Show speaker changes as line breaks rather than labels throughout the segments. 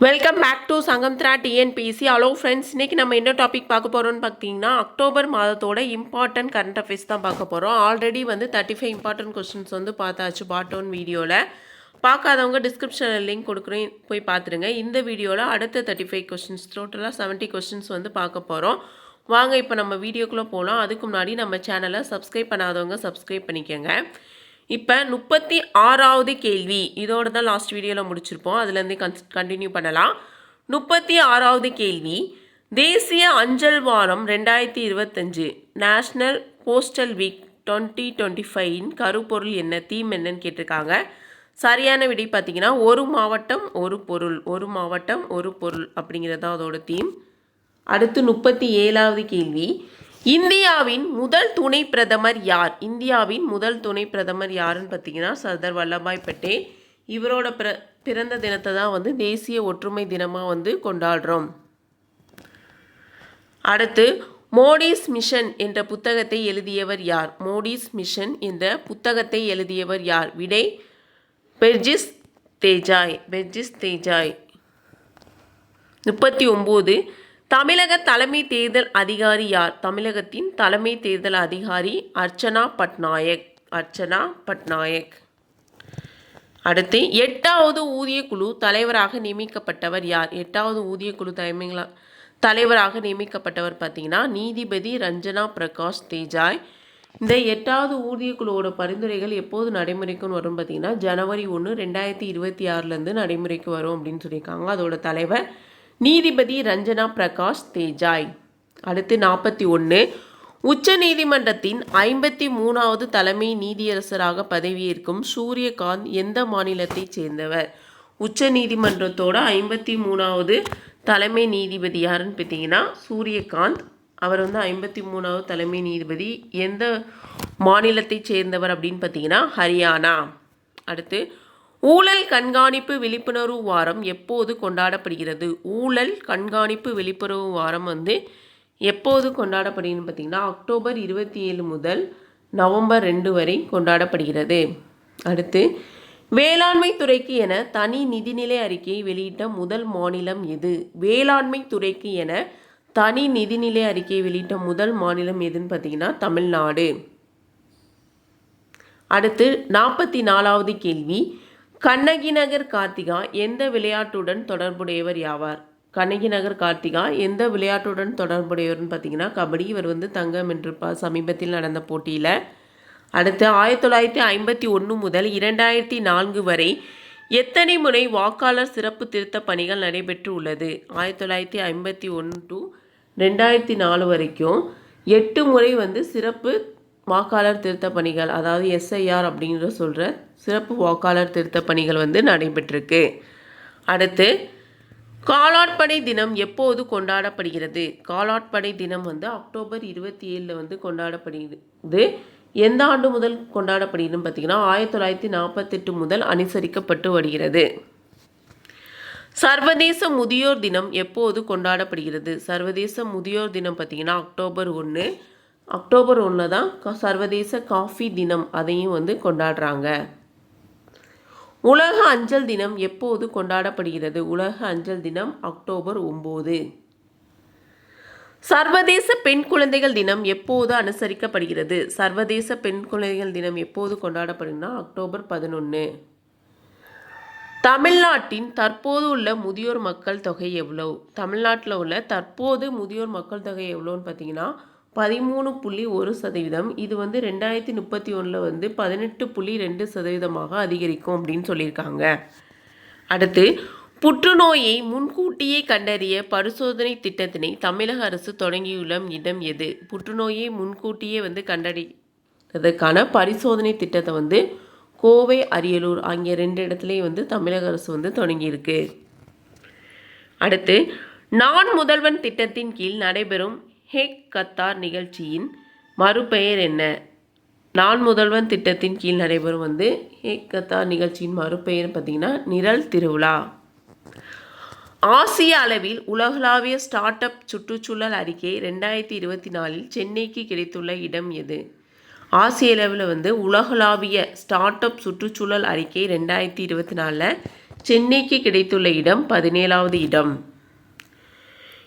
Welcome back to Sangamithra TNPSC hello friends இன்னைக்கு நம்ம என்ன டாபிக் பார்க்க போகிறோம்னு பார்த்தீங்கன்னா அக்டோபர் மாதத்தோட இம்பார்ட்டன்ட் கரண்ட் அஃபேர்ஸ் தான் பார்க்க போகிறோம் ஆல்ரெடி வந்து தேர்ட்டி ஃபைவ் இம்பார்ட்டன்ட் கொஸ்டின்ஸ் வந்து பார்த்தாச்சு பாட்டோன் வீடியோவில் பார்க்காதவங்க டிஸ்கிரிப்ஷனில் லிங்க் கொடுக்குறேன். போய் பார்த்துருங்க. இந்த வீடியோவில் அடுத்த தேர்ட்டி ஃபைவ் கொஸ்டின்ஸ் டோட்டலாக செவன்ட்டி கொஸ்டின்ஸ் வந்து பார்க்க போகிறோம் வாங்க இப்போ நம்ம வீடியோக்குள்ளே போகலாம் அதுக்கு முன்னாடி நம்ம சேனலை சப்ஸ்கிரைப் பண்ணாதவங்க சப்ஸ்கிரைப் பண்ணிக்கோங்க. இப்போ முப்பத்தி ஆறாவது கேள்வி. இதோட தான் லாஸ்ட் வீடியோவில் முடிச்சிருப்போம். அதுலேருந்து கன் கண்டினியூ பண்ணலாம். முப்பத்தி ஆறாவது கேள்வி. தேசிய அஞ்சல் வாரம் ரெண்டாயிரத்தி இருபத்தஞ்சு. National postal week twenty twenty ஃபைவின் கருப்பொருள் என்ன தீம் என்னன்னு கேட்டிருக்காங்க. சரியான விடை பார்த்தீங்கன்னா ஒரு மாவட்டம் ஒரு பொருள். ஒரு மாவட்டம் ஒரு பொருள் அப்படிங்கிறது தான் அதோட தீம் அடுத்து முப்பத்தி ஏழாவது கேள்வி. இந்தியாவின் முதல் துணை பிரதமர் யார்? இந்தியாவின் முதல் துணை பிரதமர் யாருன்னு பார்த்தீங்கன்னா சர்தார் வல்லபாய் பட்டேல். இவரோட பிற பிறந்த தினத்தை தான் வந்து தேசிய ஒற்றுமை தினமாக வந்து கொண்டாடுறோம். அடுத்து மோடிஸ் மிஷன் என்ற புத்தகத்தை எழுதியவர் யார்? மோடிஸ் மிஷன் என்ற புத்தகத்தை எழுதியவர் யார்? விடை பெர்ஜிஸ் தேஜாய். பெர்ஜிஸ் தேஜாய். முப்பத்தி ஒம்பது தமிழக தலைமை தேர்தல் அதிகாரி யார்? தமிழகத்தின் தலைமை தேர்தல் அதிகாரி அர்ச்சனா பட்நாயக். அர்ச்சனா பட்நாயக். அடுத்து எட்டாவது ஊதியக்குழு தலைவராக நியமிக்கப்பட்டவர் யார்? எட்டாவது ஊதியக்குழு தலைமைகளா தலைவராக நியமிக்கப்பட்டவர் பார்த்தீங்கன்னா நீதிபதி ரஞ்சனா பிரகாஷ் தேஜாய். இந்த எட்டாவது ஊதியக்குழுவோட பரிந்துரைகள் எப்போது நடைமுறைக்குன்னு வரும் பார்த்தீங்கன்னா ஜனவரி ஒன்று ரெண்டாயிரத்தி இருபத்தி ஆறுலேருந்து நடைமுறைக்கு வரும் அப்படின்னு சொல்லியிருக்காங்க. அதோட தலைவர் நீதிபதி ரஞ்சனா பிரகாஷ் தேஜாய். அடுத்து நாற்பத்தி ஒன்று உச்ச நீதிமன்றத்தின் ஐம்பத்தி மூணாவது தலைமை நீதியரசராக பதவியேற்கும் சூரியகாந்த் எந்த மாநிலத்தைச் சேர்ந்தவர்? உச்ச நீதிமன்றத்தோட ஐம்பத்தி மூணாவது தலைமை நீதிபதி யாருன்னு பார்த்தீங்கன்னா சூரியகாந்த். அவர் வந்து ஐம்பத்தி மூணாவது தலைமை நீதிபதி. எந்த மாநிலத்தைச் சேர்ந்தவர் அப்படின்னு பார்த்தீங்கன்னா ஹரியானா. அடுத்து ஊழல் கண்காணிப்பு விழிப்புணர்வு வாரம் எப்போது கொண்டாடப்படுகிறது? ஊழல் கண்காணிப்பு விழிப்புணர்வு வாரம் வந்து எப்போது கொண்டாடப்படுகிறது பார்த்தீங்கன்னா அக்டோபர் இருபத்தி ஏழு முதல் நவம்பர் ரெண்டு வரை கொண்டாடப்படுகிறது. அடுத்து வேளாண்மை துறைக்கு என தனி நிதிநிலை அறிக்கையை வெளியிட்ட முதல் மாநிலம் எது? வேளாண்மை துறைக்கு என தனி நிதிநிலை அறிக்கையை வெளியிட்ட முதல் மாநிலம் எதுன்னு பார்த்தீங்கன்னா தமிழ்நாடு. அடுத்து நாற்பத்தி நாலாவது கேள்வி கண்ணகி நகர் கார்த்திகா எந்த விளையாட்டுடன் தொடர்புடையவர் யாவார்? கண்ணகி நகர் கார்த்திகா எந்த விளையாட்டுடன் தொடர்புடையவர்னு பார்த்தீங்கன்னா கபடி இவர் வந்து தங்கம் வென்றிருப்பார் சமீபத்தில் நடந்த போட்டியில். அடுத்து ஆயிரத்தி தொள்ளாயிரத்தி ஐம்பத்தி ஒன்று முதல் இரண்டாயிரத்தி நான்கு வரை எத்தனை முறை வாக்காளர் சிறப்பு திருத்த பணிகள் நடைபெற்று உள்ளது? ஆயிரத்தி தொள்ளாயிரத்தி ஐம்பத்தி ஒன்று டு ரெண்டாயிரத்தி நாலு வரைக்கும் எட்டு முறை வந்து சிறப்பு வாக்காளர் திருத்த பணிகள் அதாவது எஸ்ஐஆர் அப்படின்ற சொல்கிற சிறப்பு வாக்காளர் திருத்த பணிகள் வந்து நடைபெற்றிருக்கு. அடுத்து காலாட்படை தினம் எப்போது கொண்டாடப்படுகிறது? காலாட்படை தினம் வந்து அக்டோபர் இருபத்தி ஏழில் வந்து கொண்டாடப்படுகிறது. எந்த ஆண்டு முதல் கொண்டாடப்படுகிறதுன்னு பார்த்தீங்கன்னா ஆயிரத்தி தொள்ளாயிரத்தி நாற்பத்தெட்டு முதல் அனுசரிக்கப்பட்டு வருகிறது. சர்வதேச முதியோர் தினம் எப்போது கொண்டாடப்படுகிறது? சர்வதேச முதியோர் தினம் பார்த்திங்கன்னா அக்டோபர் ஒன்று அக்டோபர் ஒன்று தான் க- சர்வதேச காஃபி தினம் அதையும் வந்து கொண்டாடுறாங்க. உலக அஞ்சல் தினம் எப்போது கொண்டாடப்படுகிறது? உலக அஞ்சல் தினம் அக்டோபர் ஒம்பது. சர்வதேச பெண் குழந்தைகள் தினம் எப்போது அனுசரிக்கப்படுகிறது? சர்வதேச பெண் குழந்தைகள் தினம் எப்போது கொண்டாடப்படுதுன்னா அக்டோபர் பதினொன்று தமிழ்நாட்டின் தற்போது உள்ள முதியோர் மக்கள் தொகை எவ்வளோ தமிழ்நாட்டில் உள்ள தற்போது முதியோர் மக்கள் தொகை எவ்வளோன்னு பார்த்தீங்கன்னா பதிமூணு புள்ளி ஒரு சதவீதம். இது வந்து ரெண்டாயிரத்தி முப்பத்தி ஒன்றில் வந்து பதினெட்டு புள்ளி ரெண்டு சதவீதமாக அதிகரிக்கும் அப்படின்னு சொல்லியிருக்காங்க. அடுத்து புற்றுநோயை முன்கூட்டியே கண்டறிய பரிசோதனை திட்டத்தினை தமிழக அரசு தொடங்கியுள்ள இடம் எது? புற்றுநோயை முன்கூட்டியே வந்து கண்டறிதற்கான பரிசோதனை திட்டத்தை வந்து கோவை அரியலூர் ஆகிய ரெண்டு இடத்துலையும் வந்து தமிழக அரசு வந்து தொடங்கியிருக்கு. அடுத்து நான் முதல்வன் திட்டத்தின் கீழ் நடைபெறும் ஹேக் கத்தார் நிகழ்ச்சியின் மறுபெயர் என்ன? நான் முதல்வன் திட்டத்தின் கீழ் நடைபெறும் வந்து ஹேக் கத்தார் நிகழ்ச்சியின் மறுபெயர் பார்த்திங்கன்னா நிரல் திருவிழா. ஆசிய அளவில் உலகளாவிய ஸ்டார்ட் அப் சுற்றுச்சூழல் அறிக்கை ரெண்டாயிரத்தி இருபத்தி நாலில் சென்னைக்கு கிடைத்துள்ள இடம் எது? ஆசிய அளவில் வந்து உலகளாவிய ஸ்டார்ட் அப் சுற்றுச்சூழல் அறிக்கை ரெண்டாயிரத்தி இருபத்தி நாலில் சென்னைக்கு கிடைத்துள்ள இடம் பதினேழாவது இடம்.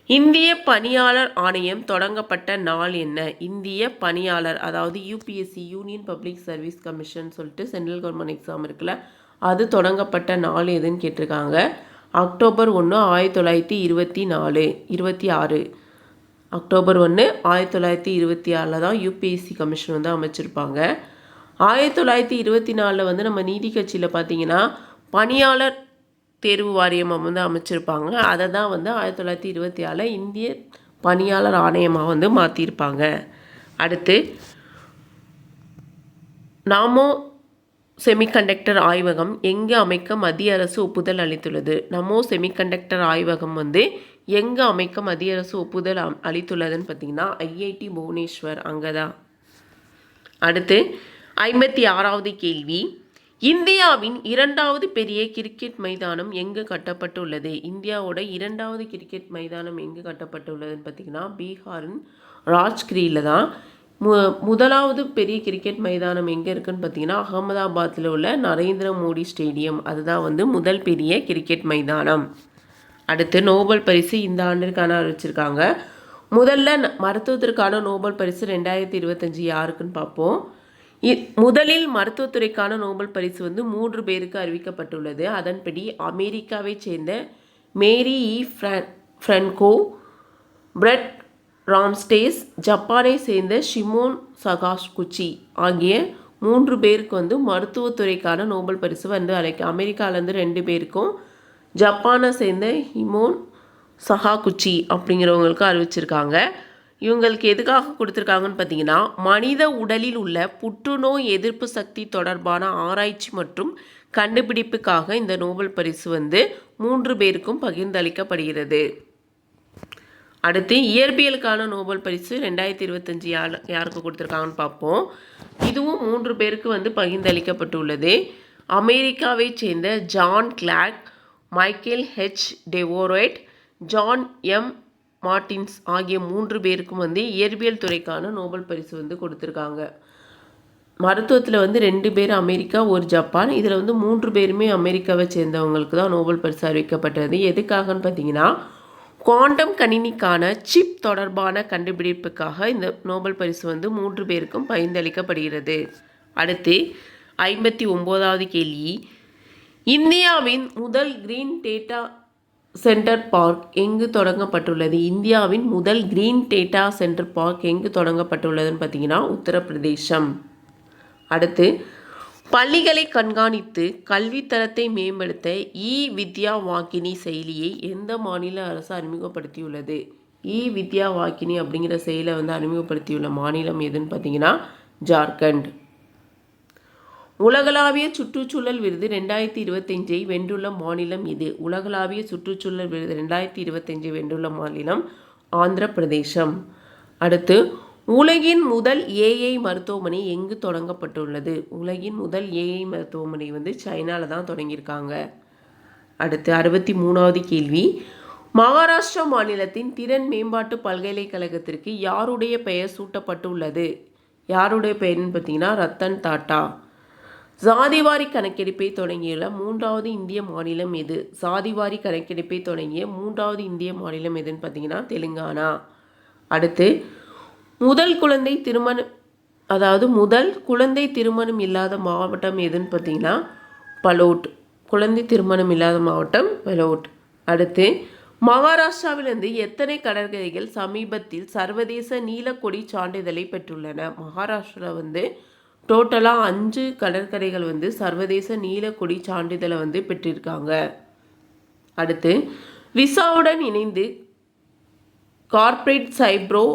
இந்திய பணியாளர் ஆணையம் தொடங்கப்பட்ட நாள் என்ன? இந்திய பணியாளர் அதாவது UPSC union public service commission சொல்லிட்டு சென்ட்ரல் கவர்மெண்ட் எக்ஸாம் இருக்குல்ல அது தொடங்கப்பட்ட நாள் எதுன்னு கேட்டிருக்காங்க. அக்டோபர் ஒன்று ஆயிரத்தி தொள்ளாயிரத்தி இருபத்தி நாலு இருபத்தி ஆறு. அக்டோபர் ஒன்று ஆயிரத்தி தொள்ளாயிரத்தி இருபத்தி ஆறில் தான் யூபிஎஸ்சி கமிஷன் வந்து அமைச்சிருப்பாங்க. ஆயிரத்தி தொள்ளாயிரத்தி இருபத்தி நாலில் வந்து நம்ம நீதி கட்சியில் பார்த்தீங்கன்னா பணியாளர் தேர்வு வாரியம் வந்து அமைச்சிருப்பாங்க. அதை தான் வந்து ஆயிரத்தி தொள்ளாயிரத்தி இருபத்தி ஆறில் இந்திய பணியாளர் ஆணையமாக வந்து மாற்றியிருப்பாங்க அடுத்து நாமோ செமிகண்டக்டர் ஆய்வகம் எங்கே அமைக்க மத்திய அரசு ஒப்புதல் அளித்துள்ளது? நமோ செமிகண்டக்டர் ஆய்வகம் வந்து எங்கே அமைக்க மத்திய அரசு ஒப்புதல் அம்- அளித்துள்ளதுன்னு பார்த்தீங்கன்னா ஐஐடி புவனேஸ்வர் அங்கே தான் அடுத்து ஐம்பத்தி ஆறாவது கேள்வி. இந்தியாவின் இரண்டாவது பெரிய கிரிக்கெட் மைதானம் எங்கு கட்டப்பட்டுள்ளது? இந்தியாவோட இரண்டாவது கிரிக்கெட் மைதானம் எங்கு கட்டப்பட்டுள்ளதுன்னு பார்த்தீங்கன்னா பீகாரின் ராஜ்கிரியில் தான். மு முதலாவது பெரிய கிரிக்கெட் மைதானம் எங்கே இருக்குதுன்னு பார்த்தீங்கன்னா அகமதாபாத்தில் உள்ள நரேந்திர மோடி ஸ்டேடியம். அதுதான் வந்து முதல் பெரிய கிரிக்கெட் மைதானம். அடுத்து நோபல் பரிசு இந்த ஆண்டிற்கான அறிவிச்சிருக்காங்க. முதல்ல ந- மருத்துவத்திற்கான நோபல் பரிசு ரெண்டாயிரத்தி இருபத்தஞ்சி யாருக்குன்னு பார்ப்போம். முதலில் மருத்துவத்துறைக்கான நோபல் பரிசு வந்து மூன்று பேருக்கு அறிவிக்கப்பட்டுள்ளது. அதன்படி அமெரிக்காவை சேர்ந்த மேரி இ. ஃப்ரான் ஃப்ரென்கோ பிரெட் ராம்ஸ்டேஸ் ஜப்பானை சேர்ந்த ஷிமோன் சகாஷ்குச்சி ஆகிய மூன்று பேருக்கு வந்து மருத்துவத்துறைக்கான நோபல் பரிசு வந்து அழைக்க அமெரிக்காவிலேருந்து ரெண்டு பேருக்கும் ஜப்பானை சேர்ந்த ஹிமோன் சஹாகுச்சி அப்படிங்கிறவங்களுக்கு அறிவிச்சிருக்காங்க. இவங்களுக்கு எதுக்காக கொடுத்துருக்காங்கன்னு பார்த்தீங்கன்னா மனித உடலில் உள்ள புற்றுநோய் எதிர்ப்பு சக்தி தொடர்பான ஆராய்ச்சி மற்றும் கண்டுபிடிப்புக்காக இந்த நோபல் பரிசு வந்து மூன்று பேருக்கும் பகிர்ந்தளிக்கப்படுகிறது. அடுத்து இயற்பியலுக்கான நோபல் பரிசு ரெண்டாயிரத்தி இருபத்தஞ்சி யார் யாருக்கு கொடுத்துருக்காங்கன்னு பார்ப்போம். இதுவும் மூன்று பேருக்கு வந்து பகிர்ந்தளிக்கப்பட்டுள்ளது. அமெரிக்காவைச் சேர்ந்த John Clarke Michael H Devoret John M Martinis ஆகிய மூன்று பேருக்கும் வந்து இயற்பியல் துறைக்கான நோபல் பரிசு வந்து கொடுத்துருக்காங்க. மருத்துவத்தில் வந்து ரெண்டு பேர் அமெரிக்கா ஒரு ஜப்பான். இதில் வந்து மூன்று பேருமே அமெரிக்காவை சேர்ந்தவங்களுக்கு தான் நோபல் பரிசு அறிவிக்கப்பட்டது. எதுக்காகன்னு பார்த்தீங்கன்னா குவாண்டம் கணினிக்கான சிப் தொடர்பான கண்டுபிடிப்புக்காக இந்த நோபல் பரிசு வந்து மூன்று பேருக்கும் பகிர்ந்தளிக்கப்படுகிறது. அடுத்து ஐம்பத்தி ஒம்போதாவது கேள்வி. இந்தியாவின் முதல் கிரீன் டேட்டா சென்டர் பார்க் எங்கு தொடங்கப்பட்டுள்ளது? இந்தியாவின் முதல் கிரீன் டேட்டா சென்டர் பார்க் எங்கு தொடங்கப்பட்டுள்ளதுன்னு பார்த்தீங்கன்னா உத்தரப்பிரதேசம். அடுத்து பள்ளிகளை கண்காணித்து கல்வித்தரத்தை மேம்படுத்த இ வித்யா வாக்கினி செயலியை எந்த மாநில அரசு அறிமுகப்படுத்தியுள்ளது? இ வித்யா வாக்கினி அப்படிங்கிற செயலை வந்து அறிமுகப்படுத்தியுள்ள மாநிலம் எதுன்னு பார்த்தீங்கன்னா ஜார்க்கண்ட். உலகளாவிய சுற்றுச்சூழல் விருது ரெண்டாயிரத்தி இருபத்தஞ்சை வென்றுள்ள மாநிலம் இது. உலகளாவிய சுற்றுச்சூழல் விருது ரெண்டாயிரத்தி இருபத்தஞ்சை வென்றுள்ள மாநிலம் ஆந்திர பிரதேசம் அடுத்து உலகின் முதல் ஏஐ மருத்துவமனை எங்கு தொடங்கப்பட்டுள்ளது? உலகின் முதல் ஏஐ மருத்துவமனை வந்து சைனாவில் தான் தொடங்கியிருக்காங்க. அடுத்து அறுபத்தி மூணாவது கேள்வி. மகாராஷ்டிரா மாநிலத்தின் திறன் மேம்பாட்டு பல்கலைக்கழகத்திற்கு யாருடைய பெயர் சூட்டப்பட்டுள்ளது? யாருடைய பெயர்னு பார்த்தீங்கன்னா ரத்தன் டாட்டா. சாதிவாரி கணக்கெடுப்பை தொடங்கியுள்ள மூன்றாவது இந்திய மாநிலம் எது? சாதிவாரி கணக்கெடுப்பை தொடங்கிய மூன்றாவது இந்திய மாநிலம் எதுன்னு பார்த்தீங்கன்னா தெலுங்கானா. அடுத்து முதல் குழந்தை திருமணம் அதாவது முதல் குழந்தை திருமணம் இல்லாத மாவட்டம் எதுன்னு பார்த்தீங்கன்னா பலோட். குழந்தை திருமணம் இல்லாத மாவட்டம் பலோட். அடுத்து மகாராஷ்டிராவிலிருந்து எத்தனை கடற்கரைகள் சமீபத்தில் சர்வதேச நீலக்கொடி சான்றிதழை பெற்றுள்ளன? மகாராஷ்டிரா வந்து டோட்டலாக அஞ்சு கடற்கரைகள் வந்து சர்வதேச நீலக்கொடி சான்றிதழை வந்து பெற்றிருக்காங்க. அடுத்து விசாவுடன் இணைந்து கார்ப்பரேட் சைப்ரோ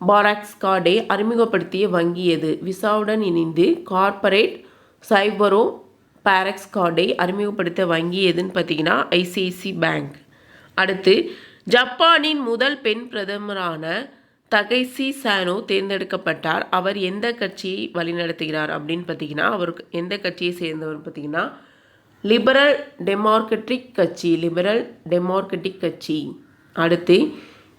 பாராக்ஸ் கார்டை அறிமுகப்படுத்திய வங்கி எது? விசாவுடன் இணைந்து கார்ப்பரேட் சைபரோ பாரக்ஸ் கார்டை அறிமுகப்படுத்த வங்கி எதுன்னு பார்த்தீங்கன்னா ஐசிஐசி பேங்க். அடுத்து ஜப்பானின் முதல் பெண் பிரதமரான தகைசி சானோ தேர்ந்தெடுக்கப்பட்டார். அவர் எந்த கட்சியை வழிநடத்துகிறார் அப்படின்னு பார்த்தீங்கன்னா அவருக்கு எந்த கட்சியை சேர்ந்தவர் பார்த்தீங்கன்னா லிபரல் டெமோக்ரட்டிக் கட்சி லிபரல் டெமோக்ரட்டிக் கட்சி. அடுத்து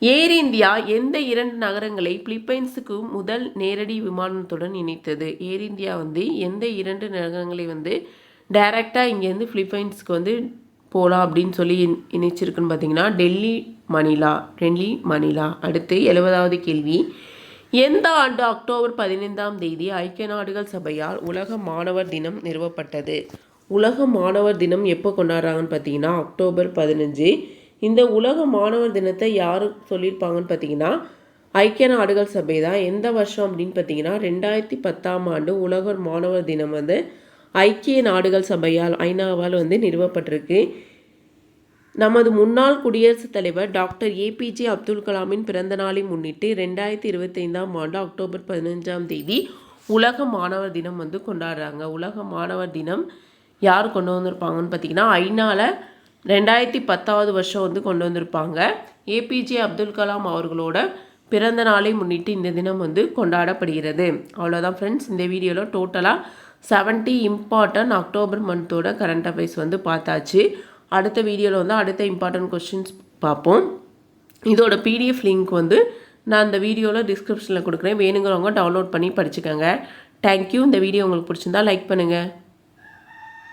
ஏர் இந்தியா எந்த இரண்டு நகரங்களை பிலிப்பைன்ஸுக்கு முதல் நேரடி விமானத்துடன் இணைத்தது? ஏர் இந்தியா வந்து எந்த இரண்டு நகரங்களை வந்து டைரெக்டாக இங்கேருந்து பிலிப்பைன்ஸுக்கு வந்து போகலாம் அப்படின்னு சொல்லி இணைச்சிருக்குன்னு பார்த்தீங்கன்னா டெல்லி மணிலா டெல்லி மணிலா. அடுத்து எழுபதாவது கேள்வி. எந்த ஆண்டு அக்டோபர் பதினைந்தாம் தேதி ஐக்கிய நாடுகள் சபையால் உலக மாணவர் தினம் நிறுவப்பட்டது? உலக மாணவர் தினம் எப்போ கொண்டாடுறாங்கன்னு பார்த்தீங்கன்னா அக்டோபர் பதினஞ்சு. இந்த உலக மாணவர் தினத்தை யார் சொல்லியிருப்பாங்கன்னு பார்த்தீங்கன்னா ஐக்கிய நாடுகள் சபை தான். எந்த வருஷம் அப்படின்னு பார்த்தீங்கன்னா ரெண்டாயிரத்தி பத்தாம் ஆண்டு உலக மாணவர் தினம் வந்து ஐக்கிய நாடுகள் சபையால் ஐநாவால் வந்து நிறுவப்பட்டிருக்கு. நமது முன்னாள் குடியரசுத் தலைவர் டாக்டர் ஏபிஜே அப்துல் கலாமின் பிறந்த நாளை முன்னிட்டு ரெண்டாயிரத்தி இருபத்தைந்தாம் ஆண்டு அக்டோபர் பதினஞ்சாம் தேதி உலக மாணவர் தினம் வந்து கொண்டாடுறாங்க. உலக மாணவர் தினம் யார் கொண்டு வந்திருப்பாங்கன்னு பார்த்தீங்கன்னா ஐநாவில் ரெண்டாயிரத்தி பத்தாவது வருஷம் வந்து கொண்டு வந்திருப்பாங்க. ஏபிஜே அப்துல் கலாம் அவர்களோட பிறந்த நாளை முன்னிட்டு இந்த தினம் வந்து கொண்டாடப்படுகிறது. அவ்வளோதான் ஃப்ரெண்ட்ஸ் இந்த வீடியோவில் டோட்டலாக 70 இம்பார்ட்டன்ட் அக்டோபர் மந்தோட கரண்ட் அஃபேர்ஸ் வந்து பார்த்தாச்சு. அடுத்த வீடியோவில் வந்து அடுத்த இம்பார்ட்டன்ட் கொஸ்டின்ஸ் பார்ப்போம். இதோட பிடிஎஃப் லிங்க் வந்து நான் இந்த வீடியோவில் டிஸ்கிரிப்ஷனில் கொடுக்குறேன். வேணுங்கிறவங்க டவுன்லோட் பண்ணி படிச்சுக்கோங்க. தேங்க்யூ இந்த வீடியோ உங்களுக்கு பிடிச்சிருந்தா லைக் பண்ணுங்கள்